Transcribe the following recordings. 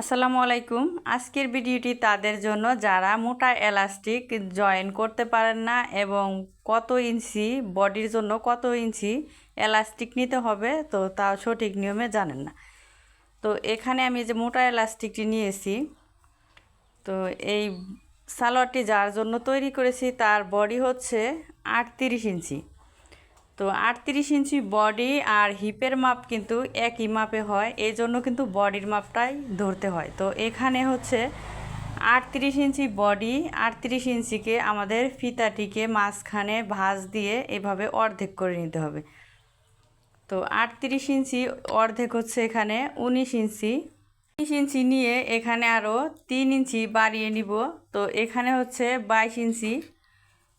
আসসালামু আলাইকুম। আজকের ভিডিওটি তাদের জন্য যারা মোটা এলাস্টিক জয়েন করতে পারেন না এবং কত ইঞ্চি বডির জন্য কত ইঞ্চি এলাস্টিক নিতে হবে, তো তা সঠিক নিয়মে জানেন না। তো এখানে আমি যে মোটা এলাস্টিকটি নিয়েছি, তো এই সালোয়ারটি যার জন্য তৈরি করেছি তার বডি হচ্ছে আটত্রিশ ইঞ্চি। তো আটত্রিশ ইঞ্চি বডি আর হিপের মাপ কিন্তু একই মাপে হয়, এই জন্য কিন্তু বডির মাপটাই ধরতে হয়। তো এখানে হচ্ছে আটত্রিশ ইঞ্চি বডি, আটত্রিশ ইঞ্চিকে আমাদের ফিতাটিকে মাঝখানে ভাঁজ দিয়ে এভাবে অর্ধেক করে নিতে হবে। তো আটত্রিশ ইঞ্চি অর্ধেক হচ্ছে এখানে উনিশ ইঞ্চি। উনিশ ইঞ্চি নিয়ে এখানে আরও তিন ইঞ্চি বাড়িয়ে নিব। তো এখানে হচ্ছে বাইশ ইঞ্চি।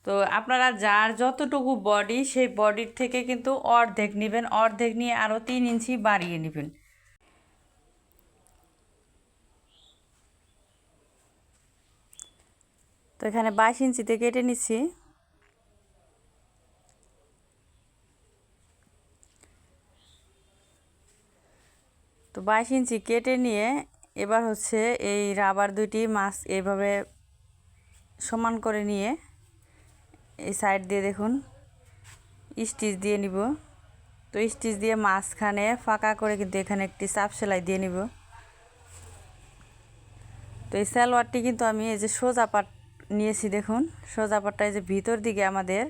তো আপনারা যার যতটুকু বডি সেই বডির থেকে কিন্তু অর্ধেক নেবেন। অর্ধেক নিয়ে আরও তিন ইঞ্চি বাড়িয়ে নেবেন। তো এখানে বাইশ ইঞ্চিতে কেটে নিচ্ছি। তো বাইশ ইঞ্চি কেটে নিয়ে এবার হচ্ছে এই রাবার দুইটি মাছ এইভাবে সমান করে নিয়ে এই সাইড দিয়ে দেখুন স্টিচ দিয়ে নিব। তো স্টিচ দিয়ে মাঝখানে ফাঁকা করে কিন্তু এখানে একটি চাপ সেলাই দিয়ে নিব। তো এই সালোয়ারটি কিন্তু আমি এই যে সোজা পাট নিয়েছি দেখুন, সোজা পাটটা এই যে ভিতর দিকে আমাদের,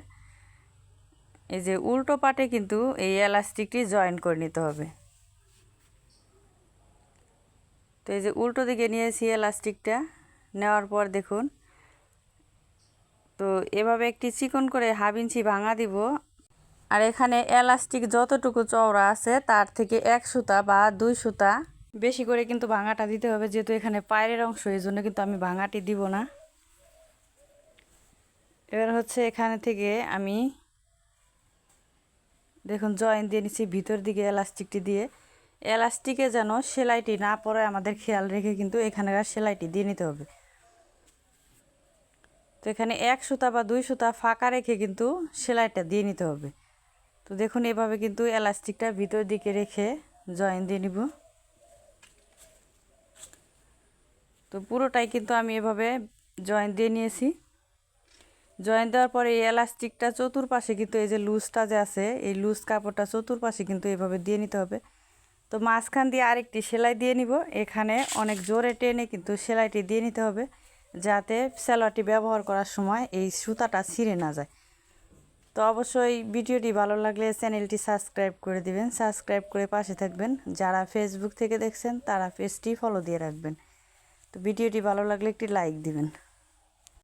এই যে উল্টো পাটে কিন্তু এই এলাস্টিকটি জয়েন করে নিতে হবে। তো এই যে উল্টো দিকে নিয়েছি এলাস্টিকটা নেওয়ার পর দেখুন তো এভাবে একটি চিকন করে হাফ ইঞ্চি ভাঙা দিব। আর এখানে এলাস্টিক যতটুকু চওড়া আছে, তার থেকে এক সুতা বা দুই সুতা বেশি করে কিন্তু ভাঙাটা দিতে হবে, যেহেতু এখানে পায়ের অংশ এই জন্য কিন্তু আমি ভাঙাটি দিব না। এবার হচ্ছে এখানে থেকে আমি, দেখুন, জয়েন দিয়ে নিচ্ছি ভিতর দিকে এলাস্টিকটি দিয়ে। এলাস্টিকে যেন সেলাইটি না পড়ে আমাদের খেয়াল রেখে কিন্তু এখানকার সেলাইটি দিয়ে নিতে হবে। তো এখানে এক সুতা বা দুই সুতা ফাঁকা রেখে কিন্তু সেলাইটা দিয়ে নিতে হবে। তো দেখুন এভাবে কিন্তু এলাস্টিকটা ভিতর দিকে রেখে জয়েন দিয়ে নিব। তো পুরোটাই কিন্তু আমি এভাবে জয়েন দিয়ে নিয়েছি। জয়েন দেওয়ার পরে এই এলাস্টিকটা চতুর্পাশে কিন্তু এই যে লুজটা যে আছে, এই লুজ কাপড়টা চতুর্পাশে কিন্তু এভাবে দিয়ে নিতে হবে। তো মাঝখান দিয়ে আরেকটি সেলাই দিয়ে নিব। এখানে অনেক জোরে টেনে কিন্তু সেলাইটি দিয়ে নিতে হবে। যাতে স্যালোয়ারটি ব্যবহার করার সময় এই সুতাটা ছিঁড়ে না যায়। তো অবশ্যই ভিডিওটি ভালো লাগলে চ্যানেলটি সাবস্ক্রাইব করে দিবেন। সাবস্ক্রাইব করে পাশে থাকবেন। যারা ফেসবুক থেকে দেখছেন, তারা পেজটি ফলো দিয়ে রাখবেন। তো ভিডিওটি ভালো লাগলে একটি লাইক দিবেন।